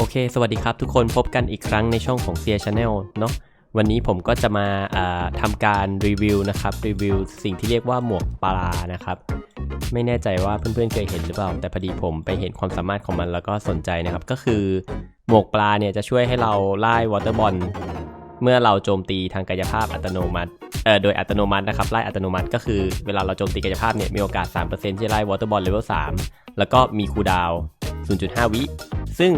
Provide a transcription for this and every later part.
โอเค สวัสดีครับทุกคนพบกันอีกครั้งในช่องของ s ีย Channel เนาะวันนี้ผมก็จะมาอ่าทำการรีวิวนะครับรีวิวสิ่งที่เรียกว่าหมวกปลานะครับ ไม่แน่ใจว่าเพื่อนๆเคยเห็นหรือเปล่า แต่พอดีผมไปเห็นความสามารถของมันแล้วก็สนใจนะครับ ก็คือหมวกปลาเนี่ยจะช่วยให้เราไล่วอเตอร์บอลเมื่อเราโจมตีทางกายภาพอัตโนมัติเอ่อโดยอัตโนมัตินะครับไล่อัตโนมัติก็คือเวลาเราโจมตีกายภาพเนี่ยมีโอกาส 3%ที่ไล่วอเตอร์บอลเลเวล3แล้วก็มีคูดาว0.5 วิ ซึ่ง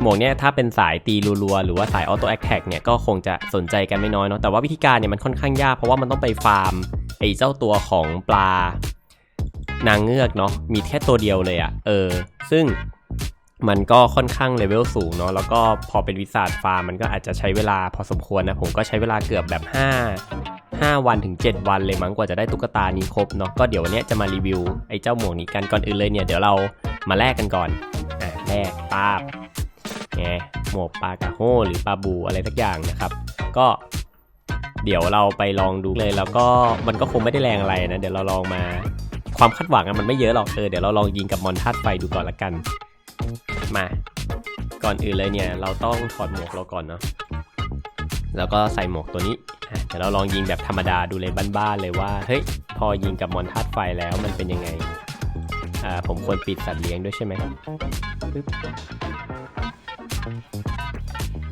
หมวกเนี่ยถ้าเป็นสายตีรัวๆ หรือว่าสายออโต้แอคแท็กเนี่ยก็คงจะสนใจกันไม่น้อยเนาะแต่ว่าวิธีการเนี่ยมันค่อนข้างยากเพราะว่ามันต้องไปฟาร์มไอ้เจ้าตัวของปลานางเงือกเนาะมีแค่ตัวเดียวเลยอะ่ะเออ ซึ่งมันก็ค่อนข้างเลเวลสูงเนาะแล้วก็พอเป็นวิสาดฟาร์มมันก็อาจจะใช้เวลาพอสมควรนะผมก็ใช้เวลาเกือบแบบ 5 5 วันถึง 7 วันเลยมั้งกว่าจะได้ตุ๊กตานี้ครบเนาะก็เดี๋ยววันนี้จะมารีวิวไอ้เจ้าหมวกนี้กันก่อนอื่นเลยเนี่ยเดี๋ยวเรามาแลกกันก่อนอะแลกปาบ ไงหมวกปลากระโฮหรือปลาบูอะไรสักอย่างนะครับ ก็เดี๋ยวเราไปลองดูเลยแล้วก็มันก็คงไม่ได้แรงอะไรนะ เดี๋ยวเราลองมาความคาดหวังอะมันไม่เยอะหรอกเออเดี๋ยวเราลองยิงกับมอนทัดไฟดูก่อนละกัน มาก่อนอื่นเลยเนี่ย เราต้องถอดหมวกเราก่อนเนาะแล้วก็ใส่หมวกตัวนี้เดี๋ยวเราลองยิงแบบธรรมดาดูเลยบ้านๆเลยว่าเฮ้ยพอยิงกับมอนทัดไฟแล้วมันเป็นยังไงอ่าผมควรปิดสัตว์เลี้ยงด้วยใช่ไหม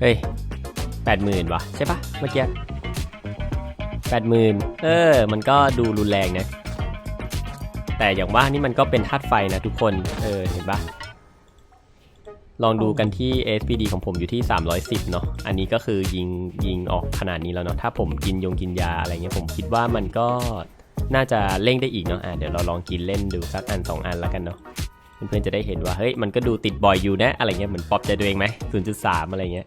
เฮ้ยแปดหมื่นวะใช่ปะเมื่อกี้แปดหมื่นเออ มันก็ดูรุนแรงนะ แต่อย่างว่านี่มันก็เป็นธาตุไฟนะทุกคน เออ เห็นปะลองดูกันที่ SPD ของผมอยู่ที่ 310 เนาะ อันนี้ก็คือยิงยิงออกขนาดนี้แล้วเนาะ ถ้าผมกินยงกินยาอะไรเงี้ยผมคิดว่ามันก็น่าจะเร่งได้อีกเนาะ อะเดี๋ยวเราลองกินเล่นดูสักอัน 2 อันแล้วกันเนาะ เพื่อนๆจะได้เห็นว่าเฮ้ยมันก็ดูติดบ่อยอยู่นะอะไรเงี้ยเหมือนปอบใจตัวเองไหม0.3อะไรเงี้ย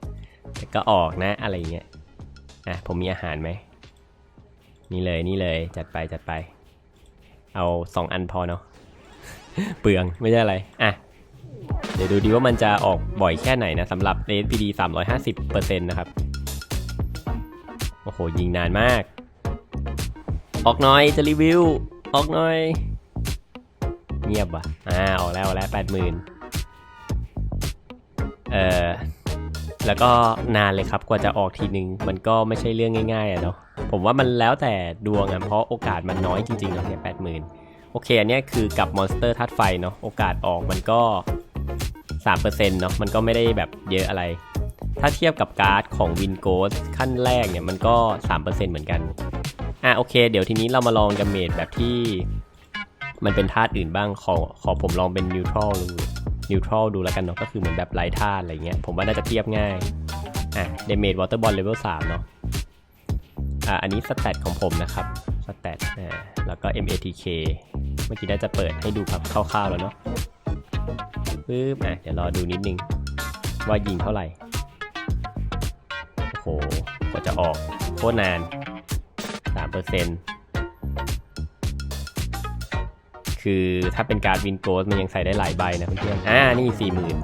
แต่ก็ออกนะอะไรเงี้ยอะผมมีอาหารไหมนี่เลยนี่เลยจัดไปจัดไป เอา2อันพอเนาะเปลืองไม่ใช่อะไรอะเดี๋ยวดูดีว่ามันจะออกบ่อยแค่ไหนนะสำหรับ SPD 350%นะครับ โอ้โห ยิงนานมาก ออกหน่อยจะรีวิว ออกหน่อย เงียบว่ะ อ่า ออกแล้วออกแล้วแปดหมื่นเอ่อ แล้วก็นานเลยครับกว่าจะออกทีนึง มันก็ไม่ใช่เรื่องง่ายๆอะเนาะ ผมว่ามันแล้วแต่ดวงอะเพราะโอกาสมันน้อยจริงๆเนาะเนี่ยแปดหมื่นโอเค อันนี้คือกับมอนสเตอร์ธาตุไฟเนาะ โอกาสออกมันก็3%เนาะ มันก็ไม่ได้แบบเยอะอะไร ถ้าเทียบกับการ์ดของวินโกสขั้นแรกเนี่ยมันก็ 3%เหมือนกัน อะโอเค เดี๋ยวทีนี้เรามาลองดาเมจแบบที่ มันเป็นธาตุอื่นบ้างขอขอผมลองเป็นนิวทรัลดูนิวทรัลดูแล้วกันเนาะก็คือเหมือนแบบไร้ธาตุอะไรเงี้ยผมว่าน่าจะเทียบง่ายอะดเมจวอเตอร์บอลเลเวล3เนาะอะอันนี้สแตทของผมนะครับสแตทอ่าแล้วก็ MATK เมื่อกี้น่าจะเปิดให้ดูครับคร่าวๆแล้วเนาะปึ๊บอะเดี๋ยวรอดูนิดนึง ว่ายิงเท่าไหร่ โอ้โหกว่าจะออกโคตรนาน3% คือถ้าเป็นการวินโกสมันยังใส่ได้หลายใบนะเพื่อนๆอ่านี่4ี่หมื่น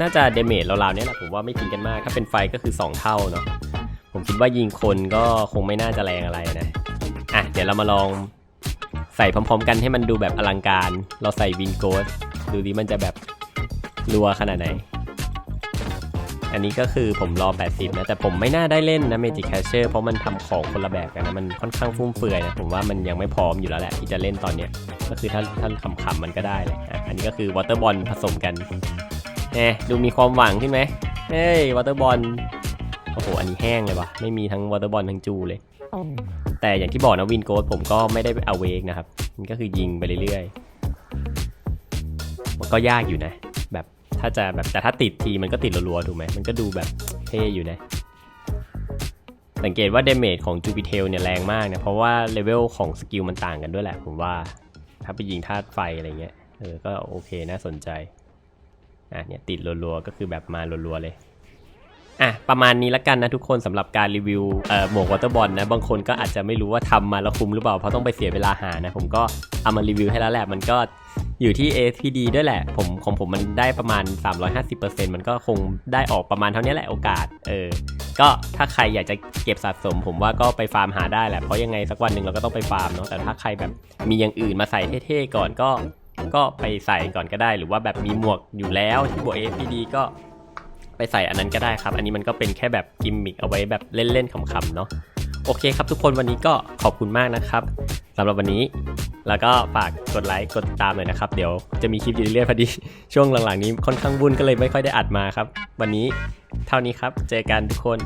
น่าจะเดเมจราวๆเนี้ยแหละผมว่าไม่ทิ้งกันมาก ถ้าเป็นไฟก็คือ 2 เท่าเนาะผมคิดว่ายิงคนก็คงไม่น่าจะแรงอะไรนะอะเดี๋ยวเรามาลองใส่พร้อมๆ กันให้มันดูแบบอลังการ เราใส่วินโกสดูดิมันจะแบบรัวขนาดไหน อันนี้ก็คือผมรอ 80 นะ แต่ผมไม่น่าได้เล่นนะ Magic Catcher เพราะมันทำของคนละแบบกันนะ มันค่อนข้างฟุ่มเฟือยนะ ผมว่ามันยังไม่พร้อมอยู่แล้วแหละที่จะเล่นตอนเนี้ยก็คือถ้าท่านขำๆมันก็ได้เลยอะอันนี้ก็คือ Water Ball ผสมกันเน่ดูมีความหวังขึ้นไหมเฮ้ย Water Ball โอ้โห อันนี้แห้งเลยวะไม่มีทั้ง Water Ball ทั้งจูเลย แต่อย่างที่บอกนะวินโกสผมก็ไม่ได้เอาเวกนะครับ มันก็คือยิงไปเรื่อยๆ มันก็ยากอยู่นะ ถ้าจะแบบแต่ถ้าติดทีมันก็ติดรัวๆถูกไหมมันก็ดูแบบเท่อยู่นะ สังเกตว่าเดเมจของจูปิเทลเนี่ยแรงมากนะเพราะว่าเลเวลของสกิลมันต่างกันด้วยแหละผมว่า ถ้าไปยิงธาตุไฟอะไรเงี้ยเออก็โอเคน่าสนใจอะเนี่ยติดรัวๆก็คือแบบมารัวๆเลยอะประมาณนี้ละกันนะทุกคนสำหรับการรีวิวเอ่อหมวกวอเตอร์บอลนะบางคนก็อาจจะไม่รู้ว่าทำมาแล้วคุ้มหรือเปล่าเพราะต้องไปเสียเวลาหานะผมก็เอามารีวิวให้แล้วแหละมันก็ อยู่ที่ APD ด้วยแหละ ผมของผมมันได้ประมาณ 350%มันก็คงได้ออกประมาณเท่านี้แหละโอกาส เออ ก็ถ้าใครอยากจะเก็บสะสม ผมว่าก็ไปฟาร์มหาได้แหละ เพราะยังไงสักวันหนึ่งเราก็ต้องไปฟาร์มเนาะ แต่ถ้าใครแบบมีอย่างอื่นมาใส่เท่ๆก่อนก็ ก็ไปใส่ก่อนก็ได้ หรือว่าแบบมีหมวกอยู่แล้วที่บวก APD ก็ไปใส่อันนั้นก็ได้ครับ อันนี้มันก็เป็นแค่แบบกิมมิคเอาไว้แบบเล่นๆขำๆเนาะ โอเคครับทุกคนวันนี้ก็ขอบคุณมากนะครับสำหรับวันนี้ แล้วก็ฝากกดไลค์กดติดตามเลยนะครับ เดี๋ยวจะมีคลิปอยู่เรื่อยพอดี ช่วงหลังๆนี้ค่อนข้างวุ่นก็เลยไม่ค่อยได้อัดมาครับ วันนี้เท่านี้ครับ เจอกันทุกคน